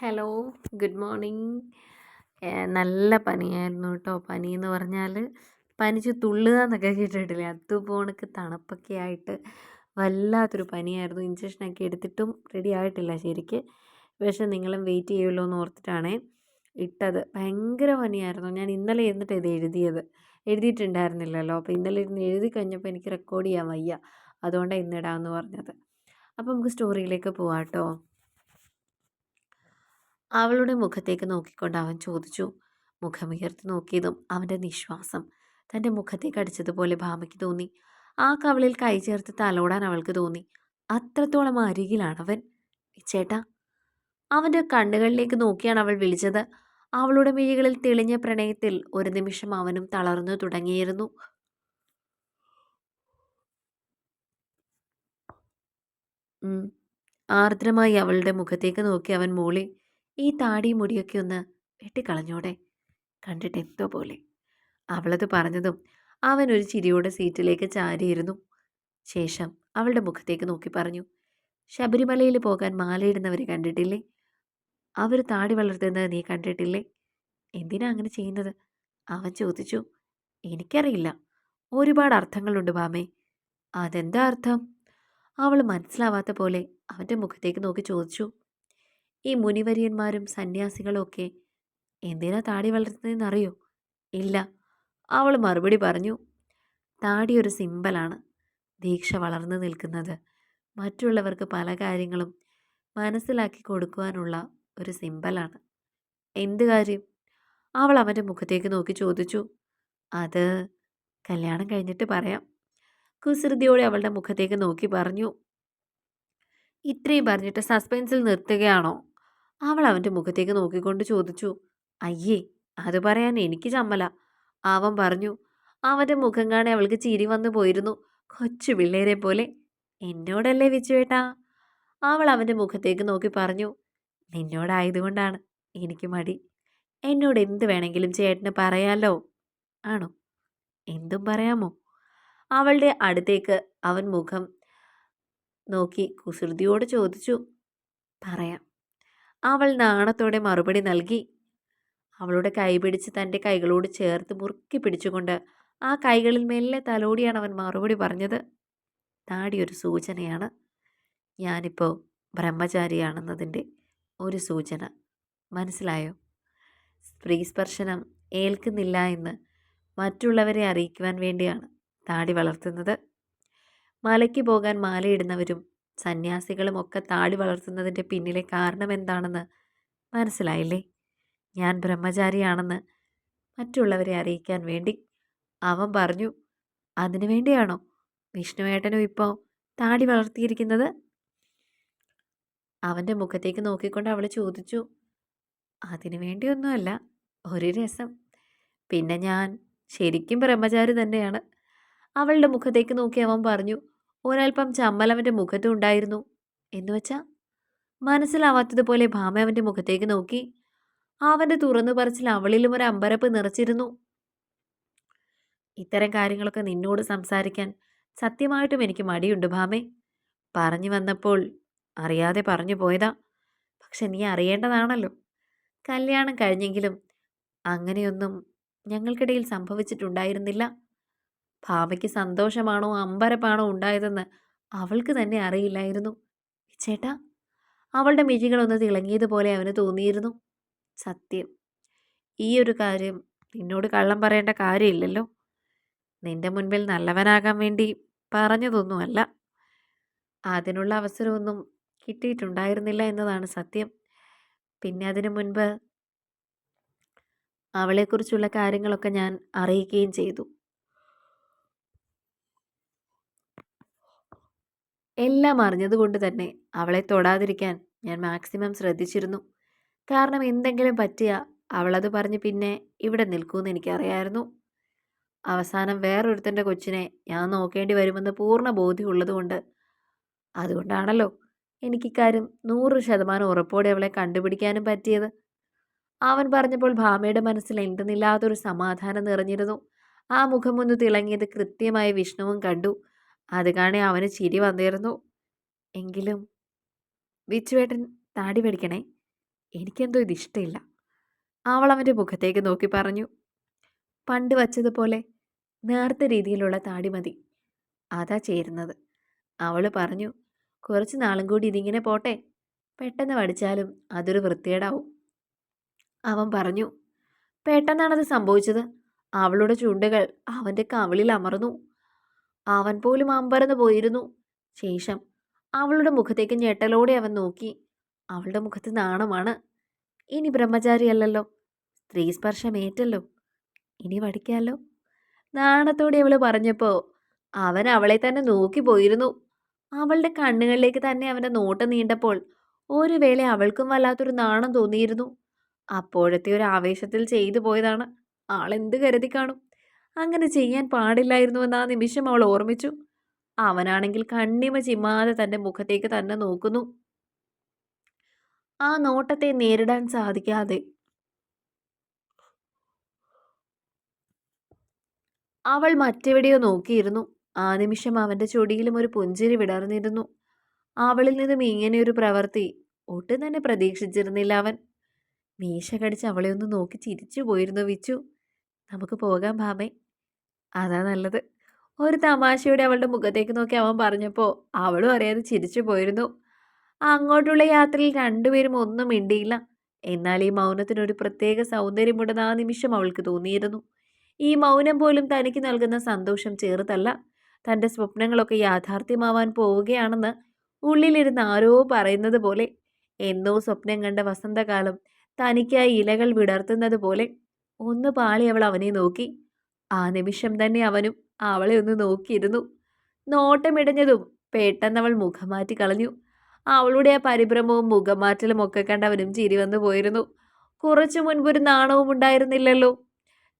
Hello good morning. നല്ല പനിയായിരുന്നു കേട്ടോ. പനി എന്ന് പറഞ്ഞാൽ പനിച്ച് തുള്ളുക എന്നൊക്കെ കേട്ടിട്ടില്ലേ? അതുപോണക്ക് തണുപ്പൊക്കെ ആയിട്ട് വല്ലാത്തൊരു പനിയായിരുന്നു. ഇഞ്ചക്ഷനൊക്കെ എടുത്തിട്ടും റെഡി ആയിട്ടില്ല ശരിക്ക്. പക്ഷേ നിങ്ങളും വെയിറ്റ് ചെയ്യുമല്ലോ എന്ന് ഓർത്തിട്ടാണേ ഇട്ടത്. ഭയങ്കര പനിയായിരുന്നു. ഞാൻ ഇന്നലെ ഇരുന്നിട്ട് ഇത് എഴുതിയത്. എഴുതിയിട്ടുണ്ടായിരുന്നില്ലല്ലോ. അപ്പോൾ ഇന്നലെ ഇരുന്ന് എഴുതി കഴിഞ്ഞപ്പോൾ എനിക്ക് റെക്കോർഡ് ചെയ്യാൻ വയ്യ. അതുകൊണ്ടാണ് ഇന്നിടാമെന്ന് പറഞ്ഞത്. അപ്പോൾ നമുക്ക് സ്റ്റോറിയിലേക്ക് പോവാം കേട്ടോ അവളുടെ മുഖത്തേക്ക് നോക്കിക്കൊണ്ട് അവൻ ചോദിച്ചു. മുഖമുയർത്തി നോക്കിയതും അവന്റെ നിശ്വാസം. തന്റെ മുഖത്തേക്ക് അടിച്ചതുപോലെ ഭാമയ്ക്ക് തോന്നി. ആ കവളിൽ കൈ ചേർത്ത് തലോടാൻ അവൾക്ക് തോന്നി. അത്രത്തോളം അരികിലാണവൻ. ചേട്ടാ അവന്റെ കണ്ണുകളിലേക്ക് നോക്കിയാണ് അവൾ വിളിച്ചത്. അവളുടെ മിഴികളിൽ തെളിഞ്ഞ പ്രണയത്തിൽ ഒരു നിമിഷം അവനും തളർന്നു തുടങ്ങിയിരുന്നു. ആർദ്രമായി അവളുടെ മുഖത്തേക്ക് നോക്കി അവൻ മൂളി. ഈ താടി മുടിയൊക്കെ ഒന്ന് വെട്ടിക്കളഞ്ഞോടെ. കണ്ടിട്ട് എന്തോ പോലെ. അവളത് പറഞ്ഞതും അവൻ ഒരു ചിരിയോടെ സീറ്റിലേക്ക് ചാരിയിരുന്നു. ശേഷം അവളുടെ മുഖത്തേക്ക് നോക്കി പറഞ്ഞു ശബരിമലയിൽ പോകാൻ മാലയിടുന്നവരെ കണ്ടിട്ടില്ലേ? അവർ താടി വളർത്തുന്നത് നീ കണ്ടിട്ടില്ലേ? എന്തിനാ അങ്ങനെ ചെയ്യുന്നത്? അവൻ ചോദിച്ചു എനിക്കറിയില്ല. ഒരുപാട് അർത്ഥങ്ങളുണ്ട് ബാമേ അതെന്താ അർത്ഥം? അവൾ മനസ്സിലാവാത്ത പോലെ അവന്റെ മുഖത്തേക്ക് നോക്കി ചോദിച്ചു ഈ മുനിവര്യന്മാരും സന്യാസികളും ഒക്കെ എന്തിനാ താടി വളർത്തുന്നതെന്നറിയോ? ഇല്ല. അവൾ മറുപടി പറഞ്ഞു താടി ഒരു സിമ്പലാണ് ദീക്ഷ വളർന്നു നിൽക്കുന്നത്. മറ്റുള്ളവർക്ക് പല കാര്യങ്ങളും മനസ്സിലാക്കി കൊടുക്കുവാനുള്ള ഒരു സിമ്പലാണ്. എന്ത് കാര്യം? അവൾ അവന്റെ മുഖത്തേക്ക് നോക്കി ചോദിച്ചു. അത് കല്യാണം കഴിഞ്ഞിട്ട് പറയാം. കുസൃതിയോടെ അവളുടെ മുഖത്തേക്ക് നോക്കി പറഞ്ഞു. ഇത്രയും പറഞ്ഞിട്ട് സസ്പെൻസിൽ നിർത്തുകയാണോ? അവൾ അവന്റെ മുഖത്തേക്ക് നോക്കിക്കൊണ്ട് ചോദിച്ചു അയ്യേ അത് പറയാൻ എനിക്ക് ചമ്മല. അവൻ പറഞ്ഞു അവന്റെ മുഖം കാണെ അവൾക്ക് ചിരി വന്നു പോയിരുന്നു കൊച്ചു പിള്ളേരെ പോലെ. എന്നോടല്ലേ വിച്ചുവേട്ടാ? അവൾ അവന്റെ മുഖത്തേക്ക് നോക്കി പറഞ്ഞു നിന്നോടായതുകൊണ്ടാണ് എനിക്ക് മടി. എന്നോട് എന്ത് വേണമെങ്കിലും ചേട്ടന് പറയാലോ? ആണോ? എന്തും പറയാമോ? അവളുടെ അടുത്തേക്ക് അവൻ മുഖം നോക്കി കുസൃതിയോട് ചോദിച്ചു പറയാം. അവൾ നാണത്തോടെ മറുപടി നൽകി. അവളുടെ കൈ പിടിച്ച് തന്റെ കൈകളോട് ചേർത്ത് മുറുക്കി പിടിച്ചുകൊണ്ട് ആ കൈകളിൽ മെല്ലെ തലോടിയാണ് അവൻ മറുപടി പറഞ്ഞത്. താടിയൊരു സൂചനയാണ്. ഞാനിപ്പോൾ ബ്രഹ്മചാരിയാണെന്നതിന്റെ ഒരു സൂചന. മനസ്സിലായോ? സ്ത്രീ സ്പർശനം ഏൽക്കുന്നില്ല എന്ന് മറ്റുള്ളവരെ അറിയിക്കുവാൻ വേണ്ടിയാണ് താടി വളർത്തുന്നത്. മലയ്ക്ക് പോകാൻ മാലയിടുന്നവരും സന്യാസികളും ഒക്കെ താടി വളർത്തുന്നതിന്റെ പിന്നിലെ കാരണം എന്താണെന്ന് മനസ്സിലായില്ലേ? ഞാൻ ബ്രഹ്മചാരിയാണെന്ന് മറ്റുള്ളവരെ അറിയിക്കാൻ വേണ്ടി അവൻ പറഞ്ഞു. അതിനു വേണ്ടിയാണോ വിഷ്ണുവേട്ടനും ഇപ്പോൾ താടി വളർത്തിയിരിക്കുന്നത്? അവന്റെ മുഖത്തേക്ക് നോക്കിക്കൊണ്ട് അവൾ ചോദിച്ചു. അതിനു വേണ്ടിയൊന്നുമല്ല ഒരു രസം. പിന്നെ ഞാൻ ശരിക്കും ബ്രഹ്മചാരി തന്നെയാണ്. അവളുടെ മുഖത്തേക്ക് നോക്കി അവൻ പറഞ്ഞു. ഒരൽപ്പം ചമ്മൽ അവന്റെ മുഖത്തും ഉണ്ടായിരുന്നു. എന്നുവെച്ചാ മനസ്സിലാവാത്തതുപോലെ ഭാമ അവന്റെ മുഖത്തേക്ക് നോക്കി. അവന്റെ തുറന്നു പറച്ചിൽ അവളിലും ഒരു അമ്പരപ്പ് നിറച്ചിരുന്നു. ഇത്തരം കാര്യങ്ങളൊക്കെ നിന്നോട് സംസാരിക്കാൻ സത്യമായിട്ടും എനിക്ക് മടിയുണ്ട് ഭാമേ. പറഞ്ഞു വന്നപ്പോൾ അറിയാതെ പറഞ്ഞു പോയതാ. പക്ഷെ നീ അറിയേണ്ടതാണല്ലോ. കല്യാണം കഴിഞ്ഞെങ്കിലും അങ്ങനെയൊന്നും ഞങ്ങൾക്കിടയിൽ സംഭവിച്ചിട്ടുണ്ടായിരുന്നില്ല. ഭാവയ്ക്ക് സന്തോഷമാണോ അമ്പരപ്പാണോ ഉണ്ടായതെന്ന് അവൾക്ക് തന്നെ അറിയില്ലായിരുന്നു. ചേട്ടാ അവളുടെ മിഴികളൊന്ന് തിളങ്ങിയതുപോലെ അവന് തോന്നിയിരുന്നു. സത്യം. ഈ ഒരു കാര്യം നിന്നോട് കള്ളം പറയേണ്ട കാര്യമില്ലല്ലോ. നിന്റെ മുൻപിൽ നല്ലവനാകാൻ വേണ്ടി പറഞ്ഞതൊന്നുമല്ല. അതിനുള്ള അവസരമൊന്നും കിട്ടിയിട്ടുണ്ടായിരുന്നില്ല എന്നതാണ് സത്യം. പിന്നെ അതിനു മുൻപ് അവളെക്കുറിച്ചുള്ള കാര്യങ്ങളൊക്കെ ഞാൻ അറിയിക്കുകയും ചെയ്തു. എല്ലാം അറിഞ്ഞതുകൊണ്ട് തന്നെ അവളെ തൊടാതിരിക്കാൻ ഞാൻ മാക്സിമം ശ്രദ്ധിച്ചിരുന്നു. കാരണം എന്തെങ്കിലും പറ്റിയ അവളത് പറഞ്ഞ് പിന്നെ ഇവിടെ നിൽക്കുമെന്ന് എനിക്കറിയായിരുന്നു. അവസാനം വേറൊരുത്തന്റെ കൊച്ചിനെ ഞാൻ നോക്കേണ്ടി വരുമെന്ന് പൂർണ ബോധ്യമുള്ളതുകൊണ്ട് അതുകൊണ്ടാണല്ലോ എനിക്കിക്കാര്യം നൂറ് ശതമാനം ഉറപ്പോടെ അവളെ കണ്ടുപിടിക്കാനും പറ്റിയത്. അവൻ പറഞ്ഞപ്പോൾ ഭാമയുടെ മനസ്സിൽ എന്തെന്നില്ലാത്തൊരു സമാധാനം നിറഞ്ഞിരുന്നു. ആ മുഖമൊന്ന് തിളങ്ങിയത് കൃത്യമായി വിഷ്ണുവും കണ്ടു. അത് കാണി അവന് ചിരി വന്നിരുന്നു. എങ്കിലും വിച്ചുവേട്ടൻ താടി പഠിക്കണേ എനിക്കെന്തോ ഇത് ഇഷ്ടമില്ല. അവൾ അവന്റെ മുഖത്തേക്ക് നോക്കി പറഞ്ഞു പണ്ട് വച്ചതുപോലെ നേർത്ത രീതിയിലുള്ള താടി മതി. അതാ ചേരുന്നത്. അവൾ പറഞ്ഞു കുറച്ച് നാളും കൂടി ഇതിങ്ങനെ പോട്ടെ. പെട്ടെന്ന് പഠിച്ചാലും അതൊരു വൃത്തികേടാവും. അവൻ പറഞ്ഞു പെട്ടെന്നാണത് സംഭവിച്ചത്. അവളുടെ ചുണ്ടുകൾ അവന്റെ കവിളിൽ അമർന്നു. അവൻ പോലും അമ്പരന്ന് പോയിരുന്നു. ശേഷം അവളുടെ മുഖത്തേക്ക് ഞെട്ടലോടെ അവൻ നോക്കി. അവളുടെ മുഖത്ത് നാണമാണ്. ഇനി ബ്രഹ്മചാരിയല്ലല്ലോ. സ്ത്രീ സ്പർശമേറ്റല്ലോ ഇനി വടിക്കാമല്ലോ നാണത്തോടെ അവൾ പറഞ്ഞപ്പോൾ അവൻ അവളെ തന്നെ നോക്കി പോയിരുന്നു. അവളുടെ കണ്ണുകളിലേക്ക് തന്നെ അവന്റെ നോട്ടം നീണ്ടപ്പോൾ ഒരു വേള അവൾക്കും വല്ലാത്തൊരു നാണം തോന്നിയിരുന്നു. അപ്പോഴത്തെ ഒരു ആവേശത്തിൽ ചെയ്തു പോയതാണ്. ആളെന്ത് കരുതി കാണും? അങ്ങനെ ചെയ്യാൻ പാടില്ലായിരുന്നുവെന്ന് ആ നിമിഷം അവൾ ഓർമ്മിച്ചു. അവനാണെങ്കിൽ കണ്ണിമ ചിമ്മാതെ തന്റെ മുഖത്തേക്ക് തന്നെ നോക്കുന്നു. ആ നോട്ടത്തെ നേരിടാൻ സാധിക്കാതെ. അവൾ മറ്റെവിടെയോ നോക്കിയിരുന്നു. ആ നിമിഷം അവന്റെ ചൊടിയിലും ഒരു പുഞ്ചിരി വിടർന്നിരുന്നു. അവളിൽ നിന്നും ഇങ്ങനെയൊരു പ്രവൃത്തി ഒട്ടും തന്നെ പ്രതീക്ഷിച്ചിരുന്നില്ല അവൻ. മീശ കടിച്ച് അവളെ ഒന്ന് നോക്കി ചിരിച്ചു പോയിരുന്നു വിച്ചു. നമുക്ക് പോകാം ഭാമേ. അതാ നല്ലത്. ഒരു തമാശയോടെ അവളുടെ മുഖത്തേക്ക് നോക്കി അവൻ പറഞ്ഞപ്പോൾ അവളും അറിയാതെ ചിരിച്ചു പോയിരുന്നു. അങ്ങോട്ടുള്ള യാത്രയിൽ രണ്ടുപേരും ഒന്നും മിണ്ടിയില്ല. എന്നാൽ ഈ മൗനത്തിനൊരു പ്രത്യേക സൗന്ദര്യമുണ്ടെന്ന് ആ നിമിഷം അവൾക്ക് തോന്നിയിരുന്നു. ഈ മൗനം പോലും തനിക്ക് നൽകുന്ന സന്തോഷം ചേർത്തല്ല തന്റെ സ്വപ്നങ്ങളൊക്കെ യാഥാർത്ഥ്യമാവാൻ പോവുകയാണെന്ന് ഉള്ളിലിരുന്ന് ആരോ പറയുന്നത് പോലെ എന്നോ സ്വപ്നം കണ്ട വസന്തകാലം തനിക്കായി ഇലകൾ വിടർത്തുന്നത് പോലെ ഒന്ന് പാളി അവൾ അവനെ നോക്കി. ആ നിമിഷം തന്നെ അവനും അവളെ ഒന്ന് നോക്കിയിരുന്നു. നോട്ടമിടഞ്ഞതും പെട്ടെന്ന് അവൾ മുഖം മാറ്റി കളഞ്ഞു. അവളുടെ ആ പരിഭ്രമവും മുഖമാറ്റലും ഒക്കെ കണ്ട് അവനും ചിരി വന്നു പോയിരുന്നു. കുറച്ചു മുൻപൊരു നാണവും ഉണ്ടായിരുന്നില്ലല്ലോ.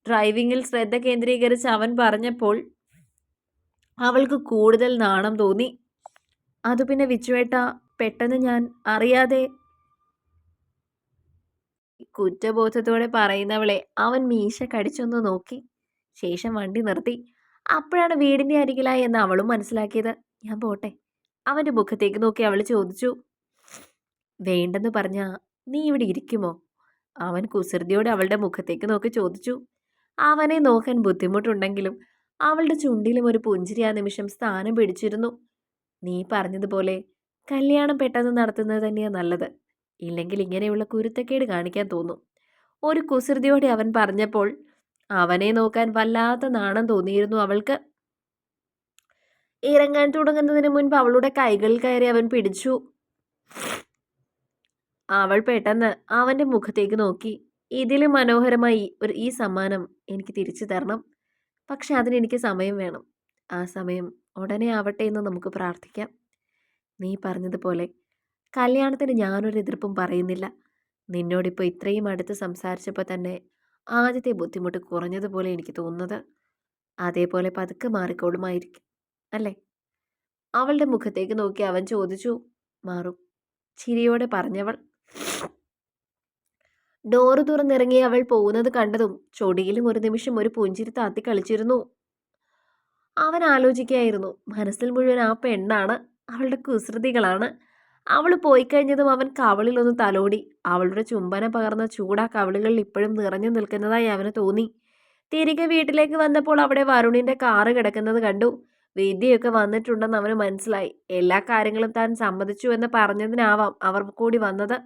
ഡ്രൈവിങ്ങിൽ ശ്രദ്ധ കേന്ദ്രീകരിച്ച് അവൻ പറഞ്ഞപ്പോൾ അവൾക്ക് കൂടുതൽ നാണം തോന്നി. അത് പിന്നെ വിച്ചുവേട്ട പെട്ടെന്ന് ഞാൻ അറിയാതെ കുറ്റബോധത്തോടെ പറയുന്നവളെ അവൻ മീശ കടിച്ചൊന്ന് നോക്കി. ശേഷം വണ്ടി നിർത്തി. അപ്പോഴാണ് വീടിന്റെ അരികിലായി എന്ന് അവളും മനസ്സിലാക്കിയത്. ഞാൻ പോട്ടെ. അവന്റെ മുഖത്തേക്ക് നോക്കി അവൾ ചോദിച്ചു. വേണ്ടെന്ന് പറഞ്ഞ നീ ഇവിടെ ഇരിക്കുമോ? അവൻ കുസൃതിയോടെ അവളുടെ മുഖത്തേക്ക് നോക്കി ചോദിച്ചു. അവനെ നോക്കാൻ ബുദ്ധിമുട്ടുണ്ടെങ്കിലും അവളുടെ ചുണ്ടിലും ഒരു പുഞ്ചിരി ആ നിമിഷം സ്ഥാനം പിടിച്ചിരുന്നു. നീ പറഞ്ഞതുപോലെ കല്യാണം പെട്ടെന്ന് നടത്തുന്നത് തന്നെയാണ് നല്ലത്. ഇല്ലെങ്കിൽ ഇങ്ങനെയുള്ള കുരുത്തക്കേട് കാണിക്കാൻ തോന്നും. ഒരു കുസൃതിയോടെ അവൻ പറഞ്ഞപ്പോൾ അവനെ നോക്കാൻ വല്ലാത്ത നാണം തോന്നിയിരുന്നു അവൾക്ക്. ഇറങ്ങാൻ തുടങ്ങുന്നതിന് മുൻപ് അവളുടെ കൈകൾ കയറി അവൻ പിടിച്ചു. അവൾ പെട്ടെന്ന് അവന്റെ മുഖത്തേക്ക് നോക്കി. ഇതിലും മനോഹരമായി ഒരു ഈ സമ്മാനം എനിക്ക് തിരിച്ചു തരണം. പക്ഷെ അതിനെനിക്ക് സമയം വേണം. ആ സമയം ഉടനെ ആവട്ടെ എന്ന് നമുക്ക് പ്രാർത്ഥിക്കാം. നീ പറഞ്ഞതുപോലെ കല്യാണത്തിന് ഞാനൊരു എതിർപ്പും പറയുന്നില്ല. നിന്നോടിപ്പോൾ ഇത്രയും അടുത്ത് സംസാരിച്ചപ്പോൾ തന്നെ ആദ്യത്തെ ബുദ്ധിമുട്ട് കുറഞ്ഞതുപോലെ എനിക്ക് തോന്നുന്നത് അതേപോലെ പതുക്കെ മാറിക്കോളുമായിരിക്കും അല്ലേ? അവളുടെ മുഖത്തേക്ക് നോക്കി അവൻ ചോദിച്ചു മാറും. ചിരിയോടെ പറഞ്ഞവൾ ഡോറ് തുറന്നിറങ്ങി അവൾ പോകുന്നത് കണ്ടതും ചൊടിയിലും ഒരു നിമിഷം ഒരു പുഞ്ചിരി താത്തി കളിച്ചിരുന്നു. അവൻ ആലോചിക്കുകയായിരുന്നു മനസ്സിൽ മുഴുവൻ ആ പെണ്ണാണ് അവളുടെ കുസൃതികളാണ് അവൾ പോയി കഴിഞ്ഞതും അവൻ കവളിലൊന്ന് തലോടി. അവളുടെ ചുംബന പകർന്ന ചൂടാ കവളുകളിൽ ഇപ്പോഴും നിറഞ്ഞു നിൽക്കുന്നതായി അവന് തോന്നി. തിരികെ വീട്ടിലേക്ക് വന്നപ്പോൾ അവിടെ വരുണിന്റെ കാറ് കിടക്കുന്നത് കണ്ടു. വിദ്യയൊക്കെ വന്നിട്ടുണ്ടെന്ന് അവന് മനസ്സിലായി. എല്ലാ കാര്യങ്ങളും താൻ സമ്മതിച്ചു എന്ന് പറഞ്ഞതിനാവാം അവർ കൂടി വന്നത്.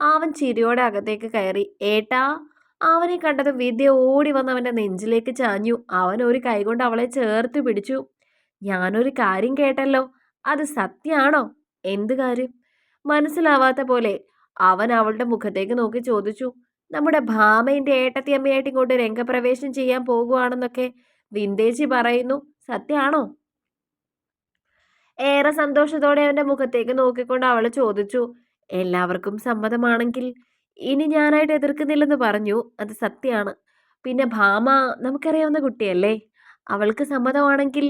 അവൻ ചിരിയോടെ അകത്തേക്ക് കയറി. ഏട്ടാ അവനെ കണ്ടത് വിദ്യ ഓടി വന്ന് അവന്റെ നെഞ്ചിലേക്ക് ചാഞ്ഞു. അവൻ ഒരു കൈകൊണ്ട് അവളെ ചേർത്ത് പിടിച്ചു. ഞാനൊരു കാര്യം കേട്ടല്ലോ. അത് സത്യാണോ? എന്ത് കാര്യം? മനസ്സിലാവാത്ത പോലെ അവൻ അവളുടെ മുഖത്തേക്ക് നോക്കി ചോദിച്ചു നമ്മുടെ ഭാമയുടെ ഏട്ടത്തിയമ്മയായിട്ട് ഇങ്ങോട്ട് രംഗപ്രവേശം ചെയ്യാൻ പോകുവാണെന്നൊക്കെ വിന്ദേജി പറയുന്നു. സത്യാണോ? ഏറെ സന്തോഷത്തോടെ അവന്റെ മുഖത്തേക്ക് നോക്കിക്കൊണ്ട് അവൾ ചോദിച്ചു എല്ലാവർക്കും സമ്മതമാണെങ്കിൽ ഇനി ഞാനായിട്ട് എതിർക്കുന്നില്ലെന്ന് പറഞ്ഞു. അത് സത്യമാണ് പിന്നെ ഭാമ നമുക്കറിയാവുന്ന കുട്ടിയല്ലേ? അവൾക്ക് സമ്മതമാണെങ്കിൽ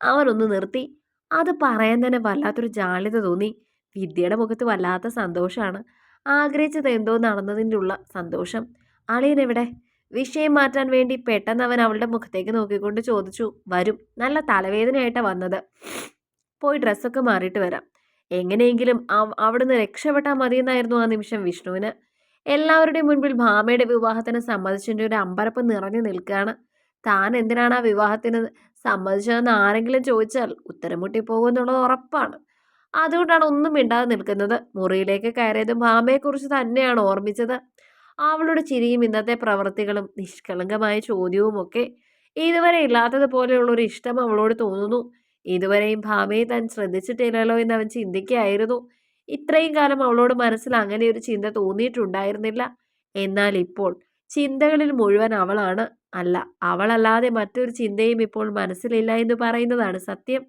അവനൊന്ന് നിർത്തി. അത് പറയാൻ തന്നെ വല്ലാത്തൊരു ജാള്യത തോന്നി. വിദ്യയുടെ മുഖത്ത് വല്ലാത്ത സന്തോഷമാണ്. ആഗ്രഹിച്ചത് എന്തോ നടന്നതിന്റെ സന്തോഷം. അളിയൻ എവിടെ? വിഷയം മാറ്റാൻ വേണ്ടി പെട്ടെന്ന് അവൻ അവളുടെ മുഖത്തേക്ക് നോക്കിക്കൊണ്ട് ചോദിച്ചു. വരും. നല്ല തലവേദനയായിട്ടാണ് വന്നത്. പോയി ഡ്രസ്സൊക്കെ മാറിയിട്ട് വരാം. എങ്ങനെയെങ്കിലും അവിടുന്ന് രക്ഷപ്പെട്ടാൽ മതിയെന്നായിരുന്നു ആ നിമിഷം വിഷ്ണുവിന്. എല്ലാവരുടെയും മുൻപിൽ ഭാമയുടെ വിവാഹത്തിന് സമ്മതിച്ചതിന്റെ ഒരു അമ്പരപ്പ് നിറഞ്ഞു നിൽക്കുകയാണ്. താൻ എന്തിനാണ് ആ വിവാഹത്തിന് സമ്മതിച്ചതെന്ന് ആരെങ്കിലും ചോദിച്ചാൽ ഉത്തരം മുട്ടിപ്പോകും എന്നുള്ളത് ഉറപ്പാണ്. അതുകൊണ്ടാണ് ഒന്നും മിണ്ടാതെ നിൽക്കുന്നത്. മുറിയിലേക്ക് കയറിയത് മാമയെക്കുറിച്ച് തന്നെയാണ് ഓർമ്മിച്ചത്. അവളുടെ ചിരിയും ഇന്നത്തെ പ്രവൃത്തികളും നിഷ്കളങ്കമായ ചോദ്യവുമൊക്കെ ഇതുവരെ ഇല്ലാത്തതുപോലെയുള്ളൊരു ഇഷ്ടം അവളോട് തോന്നുന്നു. ഇതുവരെയും ഭാമയെ താൻ ശ്രദ്ധിച്ചിട്ടില്ലല്ലോ എന്ന് അവൻ ചിന്തിക്കുകയായിരുന്നു. ഇത്രയും കാലം അവളോട് മനസ്സിൽ അങ്ങനെ ഒരു ചിന്ത തോന്നിയിട്ടുണ്ടായിരുന്നില്ല. എന്നാൽ ഇപ്പോൾ ചിന്തകളിൽ മുഴുവൻ അവളാണ് അല്ല. അവളല്ലാതെ മറ്റൊരു ചിന്തയും ഇപ്പോൾ മനസ്സിലില്ല എന്ന് പറയുന്നതാണ് സത്യം.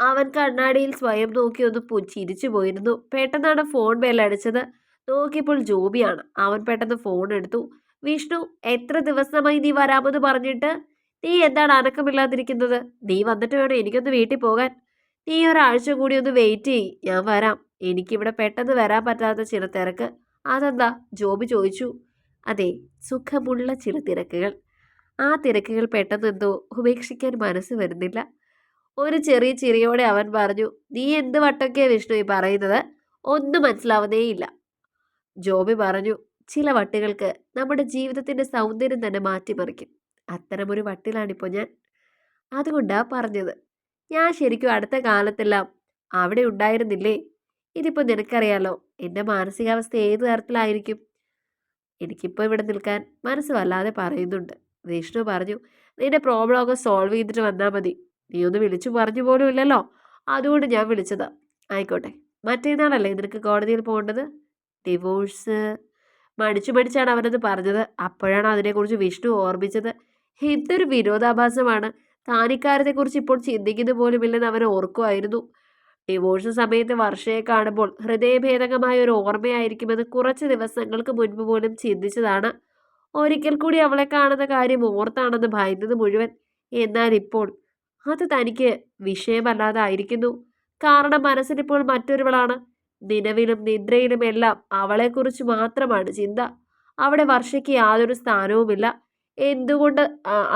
അവൻ കണ്ണാടിയിൽ സ്വയം നോക്കി ഒന്ന് ചിരിച്ചു പോയിരുന്നു. പെട്ടെന്നാണ് ഫോൺ ബെല്ലടിച്ചത്. നോക്കിയപ്പോൾ ജോബിയാണ്. അവൻ പെട്ടെന്ന് ഫോൺ എടുത്തു. വിഷ്ണു എത്ര ദിവസമായി നീ വരാമെന്ന് പറഞ്ഞിട്ട്? നീ എന്താണ് അനക്കമില്ലാതിരിക്കുന്നത്? നീ വന്നിട്ട് വേണം എനിക്കൊന്ന് വീട്ടിൽ പോകാൻ. നീ ഒരാഴ്ച കൂടി ഒന്ന് വെയിറ്റ് ചെയ്യ്. ഞാൻ വരാം. എനിക്കിവിടെ പെട്ടെന്ന് വരാൻ പറ്റാത്ത ചില തിരക്ക്. അതെന്താ? ജോബ് ചോദിച്ചു. അതെ സുഖമുള്ള ചില തിരക്കുകൾ. ആ തിരക്കുകൾ പെട്ടെന്ന് എന്തോ ഉപേക്ഷിക്കാൻ മനസ്സ് വരുന്നില്ല. ഒരു ചെറിയ ചിരിയോടെ അവൻ പറഞ്ഞു നീ എന്ത് വട്ടൊക്കെയാ വിഷ്ണു ഈ പറയുന്നത്? ഒന്നും മനസ്സിലാവുന്നേയില്ല. ജോബി പറഞ്ഞു ചില വട്ടുകൾക്ക് നമ്മുടെ ജീവിതത്തിന്റെ സൗന്ദര്യം തന്നെ മാറ്റിമറിക്കും. അത്തരമൊരു വട്ടിലാണിപ്പോൾ ഞാൻ. അതുകൊണ്ടാണ് പറഞ്ഞത്. ഞാൻ ശരിക്കും അടുത്ത കാലത്തെല്ലാം അവിടെ ഉണ്ടായിരുന്നില്ലേ? ഇതിപ്പോൾ നിനക്കറിയാലോ എന്റെ മാനസികാവസ്ഥ ഏത് തരത്തിലായിരിക്കും? എനിക്കിപ്പോൾ ഇവിടെ നിൽക്കാൻ മനസ്സ് വല്ലാതെ പറയുന്നുണ്ട്. വിഷ്ണു പറഞ്ഞു നിന്റെ പ്രോബ്ലമൊക്കെ സോൾവ് ചെയ്തിട്ട് വന്നാൽ മതി. നീ ഒന്ന് വിളിച്ചു പറഞ്ഞു പോലും ഇല്ലല്ലോ. അതുകൊണ്ട് ഞാൻ വിളിച്ചതാ. ആയിക്കോട്ടെ. മറ്റേന്നാളല്ലേ നിനക്ക് കോടതിയിൽ പോകേണ്ടത്? ഡിവോഴ്സ് മടിച്ചു മടിച്ചാണ് അവനത് പറഞ്ഞത്. അപ്പോഴാണ് അതിനെക്കുറിച്ച് വിഷ്ണു ഓർമ്മിച്ചത്. ഇതൊരു വിരോധാഭാസമാണ്. താനിക്കാരത്തെക്കുറിച്ച് ഇപ്പോൾ ചിന്തിക്കുന്നത് പോലുമില്ലെന്ന് അവൻ ഓർക്കുമായിരുന്നു ഡിവോഴ്സ് സമയത്ത് വർഷയെ കാണുമ്പോൾ ഹൃദയഭേദകമായ ഒരു ഓർമ്മയായിരിക്കുമെന്ന് കുറച്ച് ദിവസങ്ങൾക്ക് മുൻപ് പോലും ചിന്തിച്ചതാണ്. ഒരിക്കൽ കൂടി അവളെ കാണുന്ന കാര്യം ഓർത്താണെന്ന് ഭയന്നത് മുഴുവൻ. എന്നാൽ ഇപ്പോൾ അത് തനിക്ക് വിഷയമല്ലാതായിരിക്കുന്നു കാരണം മനസ്സിനിപ്പോൾ മറ്റൊരുവളാണ്. നിലവിലും നിദ്രയിലും എല്ലാം അവളെക്കുറിച്ച് മാത്രമാണ് ചിന്ത. അവിടെ വർഷയ്ക്ക് യാതൊരു സ്ഥാനവുമില്ല. എന്തുകൊണ്ട്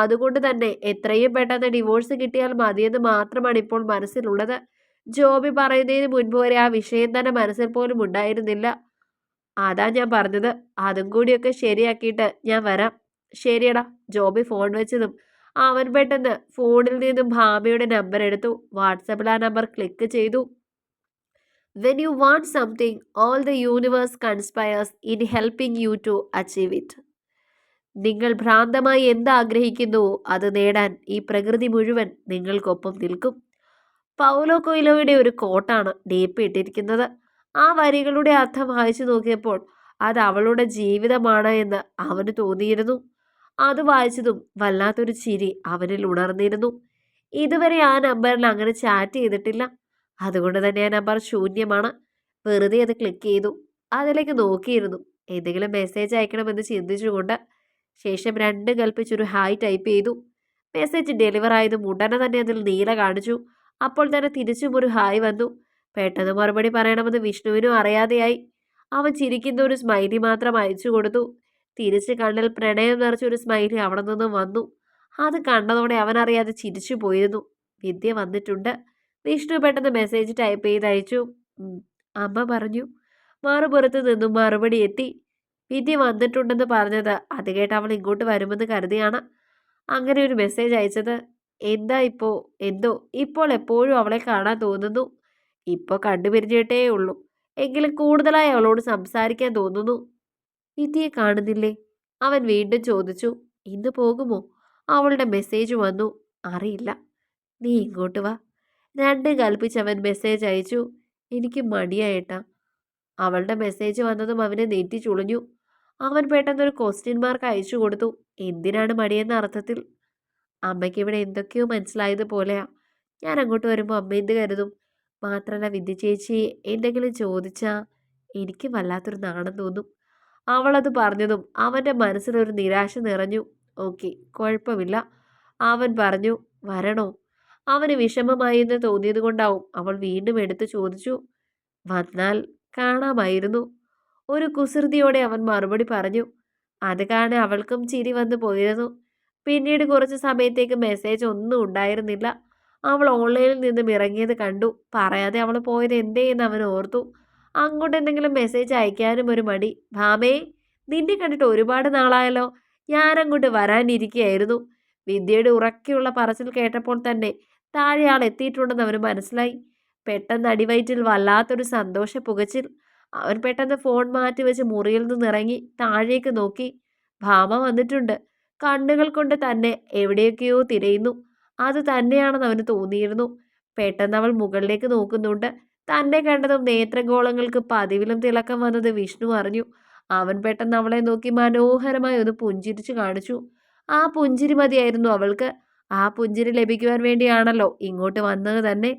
അതുകൊണ്ട് തന്നെ എത്രയും പെട്ടെന്ന് ഡിവോഴ്സ് കിട്ടിയാൽ മതിയെന്ന് മാത്രമാണ് ഇപ്പോൾ മനസ്സിലുള്ളത്. ജോബി പറയുന്നതിന് മുൻപ് വരെ ആ വിഷയം തന്നെ മനസ്സിൽ പോലും ഉണ്ടായിരുന്നില്ല. അതാ ഞാൻ പറഞ്ഞത്. അതും കൂടിയൊക്കെ ശരിയാക്കിയിട്ട് ഞാൻ വരാം. ശരിയടാ ജോബി ഫോൺ വെച്ചതും അവൻ പെട്ടെന്ന് ഫോണിൽ നിന്നും ഭാമയുടെ നമ്പർ എടുത്തു. വാട്സപ്പിൽ ആ നമ്പർ ക്ലിക്ക് ചെയ്തു. When you want something all the universe conspires in helping you to achieve it നിങ്ങൾ ഭ്രാന്തമായി എന്താഗ്രഹിക്കുന്നുവോ അത് നേടാൻ ഈ പ്രകൃതി മുഴുവൻ നിങ്ങൾക്കൊപ്പം നിൽക്കും. പൗലോ കൊയിലോയുടെ ഒരു കോട്ടാണ് ഡീപ്പ് ഇട്ടിരിക്കുന്നത്. ആ വരികളുടെ അർത്ഥം വായിച്ചു നോക്കിയപ്പോൾ അത് അവളുടെ ജീവിതമാണ് എന്ന് അവന് തോന്നിയിരുന്നു. അത് വായിച്ചതും വല്ലാത്തൊരു ചിരി അവനിൽ ഉണർന്നിരുന്നു. ഇതുവരെ ആ നമ്പറിൽ അങ്ങനെ ചാറ്റ് ചെയ്തിട്ടില്ല. അതുകൊണ്ട് തന്നെ ആ നമ്പർ ശൂന്യമാണ്. വെറുതെ അത് ക്ലിക്ക് ചെയ്തു. അതിലേക്ക് നോക്കിയിരുന്നു. എന്തെങ്കിലും മെസ്സേജ് അയക്കണമെന്ന് ചിന്തിച്ചുകൊണ്ട് ശേഷം രണ്ട് കൽപ്പിച്ചൊരു ഹായ് ടൈപ്പ് ചെയ്തു. മെസ്സേജ് ഡെലിവർ ആയതും ഉടനെ തന്നെ അതിൽ നീല കാണിച്ചു. അപ്പോൾ തന്നെ തിരിച്ചും ഒരു ഹായ് വന്നു. പെട്ടെന്ന് മറുപടി പറയണമെന്ന് വിഷ്ണുവിനും അറിയാതെയായി. അവൻ ചിരിക്കുന്ന ഒരു സ്മൈലി മാത്രം അയച്ചു കൊടുത്തു. തിരിച്ച് കണ്ണിൽ പ്രണയം നിറച്ചൊരു സ്മൈലി അവിടെ നിന്നും വന്നു. അത് കണ്ടതോടെ അവൻ അറിയാതെ ചിരിച്ചു പോയിരുന്നു. വിദ്യ വന്നിട്ടുണ്ട്. വിഷ്ണു പെട്ടെന്ന് മെസ്സേജ് ടൈപ്പ് ചെയ്ത് അയച്ചു. അമ്മ പറഞ്ഞു. മറുപുറത്ത് നിന്നും മറുപടി എത്തി. വിദ്യ വന്നിട്ടുണ്ടെന്ന് പറഞ്ഞത് അത് കേട്ട് അവൾ ഇങ്ങോട്ട് വരുമെന്ന് കരുതിയാണ്. അങ്ങനെ ഒരു മെസ്സേജ് അയച്ചത്. എന്താ ഇപ്പോ? എന്തോ? ഇപ്പോൾ എപ്പോഴും അവളെ കാണാൻ തോന്നുന്നു. ഇപ്പോൾ കണ്ടുപിരിഞ്ഞിട്ടേ ഉള്ളൂ. എങ്കിലും കൂടുതലായി അവളോട് സംസാരിക്കാൻ തോന്നുന്നു. വിദ്യയെ കാണുന്നില്ലേ? അവൻ വീണ്ടും ചോദിച്ചു. ഇന്ന് പോകുമോ? അവളുടെ മെസ്സേജ് വന്നു. അറിയില്ല. നീ ഇങ്ങോട്ട് വാ. രണ്ട് കൽപ്പിച്ച് അവൻ മെസ്സേജ് അയച്ചു. എനിക്ക് മടിയായിട്ടാ അവളുടെ മെസ്സേജ് വന്നതും അവനെ നെറ്റി ചുളിഞ്ഞു അവൻ പെട്ടെന്നൊരു ക്വസ്റ്റ്യൻ മാർക്ക് അയച്ചു കൊടുത്തു. എന്തിനാണ് മടിയെന്ന അർത്ഥത്തിൽ? അമ്മയ്ക്ക് ഇവിടെ എന്തൊക്കെയോ മനസ്സിലായതുപോലെയാ. ഞാൻ അങ്ങോട്ട് വരുമ്പോൾ അമ്മ എന്ത് കരുതും? മാത്രമല്ല വിദ്യ ചേച്ചി എന്തെങ്കിലും ചോദിച്ചാൽ എനിക്ക് വല്ലാത്തൊരു നാണം തോന്നും. അവളത് പറഞ്ഞതും അവന്റെ മനസ്സിലൊരു നിരാശ നിറഞ്ഞു. ഓക്കെ കുഴപ്പമില്ല. അവൻ പറഞ്ഞു വരണോ? അവന് വിഷമമായി എന്ന് തോന്നിയത് കൊണ്ടാവും അവൾ വീണ്ടും എടുത്തു ചോദിച്ചു. വന്നാൽ കാണാമായിരുന്നു. ഒരു കുസൃതിയോടെ അവൻ മറുപടി പറഞ്ഞു അത് കാണെ അവൾക്കും ചിരി വന്നു പോയിരുന്നു. പിന്നീട് കുറച്ച് സമയത്തേക്ക് മെസ്സേജ് ഒന്നും ഉണ്ടായിരുന്നില്ല. അവൾ ഓൺലൈനിൽ നിന്നും ഇറങ്ങിയത് കണ്ടു. പറയാതെ അവൾ പോയത് എന്തേ എന്ന് അവൻ ഓർത്തു. അങ്ങോട്ട് എന്തെങ്കിലും മെസ്സേജ് അയക്കാനും ഒരു മടി. ഭാമേ നിന്നെ കണ്ടിട്ട് ഒരുപാട് നാളായല്ലോ. ഞാൻ അങ്ങോട്ട് വരാനിരിക്കുകയായിരുന്നു വിദ്യയുടെ ഉറക്കെയുള്ള പറച്ചിൽ കേട്ടപ്പോൾ തന്നെ താഴെ ആൾ എത്തിയിട്ടുണ്ടെന്ന് അവന് മനസ്സിലായി. പെട്ടെന്ന് അടിവയറ്റിൽ വല്ലാത്തൊരു സന്തോഷ പുകച്ചിൽ. അവൻ പെട്ടെന്ന് ഫോൺ മാറ്റി വെച്ച് മുറിയിൽ നിന്ന് ഇറങ്ങി താഴേക്ക് നോക്കി. ഭാമ വന്നിട്ടുണ്ട്. കണ്ണുകൾ കൊണ്ട് തന്നെ എവിടെയൊക്കെയോ തിരയുന്നു. അത് തന്നെയാണെന്ന് അവന് തോന്നിയിരുന്നു. പെട്ടെന്ന് അവൾ മുകളിലേക്ക് നോക്കുന്നുണ്ട്. തന്നെ കണ്ടതും നേത്രഗോളങ്ങൾക്ക് പതിവിലും തിളക്കം വന്നത് വിഷ്ണു അറിഞ്ഞു. അവൻ പെട്ടെന്ന് അവളെ നോക്കി മനോഹരമായി ഒന്ന് പുഞ്ചിരിച്ചു കാണിച്ചു. ആ പുഞ്ചിരി മതിയായിരുന്നു അവൾക്ക്. ആ പുഞ്ചിരി ലഭിക്കുവാൻ വേണ്ടിയാണല്ലോ ഇങ്ങോട്ട് വന്നത് തന്നെ.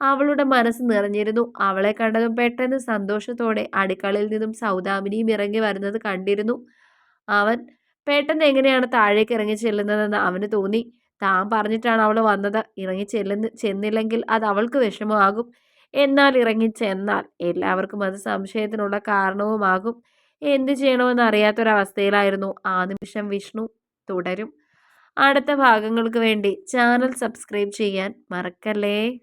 അവളുടെ മനസ്സ് നിറഞ്ഞിരുന്നു. അവളെ കണ്ടതും പെട്ടെന്ന് സന്തോഷത്തോടെ അടുക്കളയിൽ നിന്നും സൗദാമിനിയും ഇറങ്ങി വരുന്നത് കണ്ടിരുന്നു. അവൻ പെട്ടെന്ന് എങ്ങനെയാണ് താഴേക്ക് ഇറങ്ങി ചെല്ലുന്നതെന്ന് അവന് തോന്നി. താൻ പറഞ്ഞിട്ടാണ് അവൾ വന്നത്. ഇറങ്ങി ചെല്ലുന്ന ചെന്നില്ലെങ്കിൽ അത് അവൾക്ക് വിഷമമാകും. എന്നാൽ ഇറങ്ങി ചെന്നാൽ എല്ലാവർക്കും അത് സംശയത്തിനുള്ള കാരണവുമാകും. എന്ത് ചെയ്യണമെന്ന് അറിയാത്തൊരവസ്ഥയിലായിരുന്നു. ആ നിമിഷം വിഷ്ണു തുടരും. അടുത്ത ഭാഗങ്ങൾക്ക് വേണ്ടി ചാനൽ സബ്സ്ക്രൈബ് ചെയ്യാൻ മറക്കല്ലേ?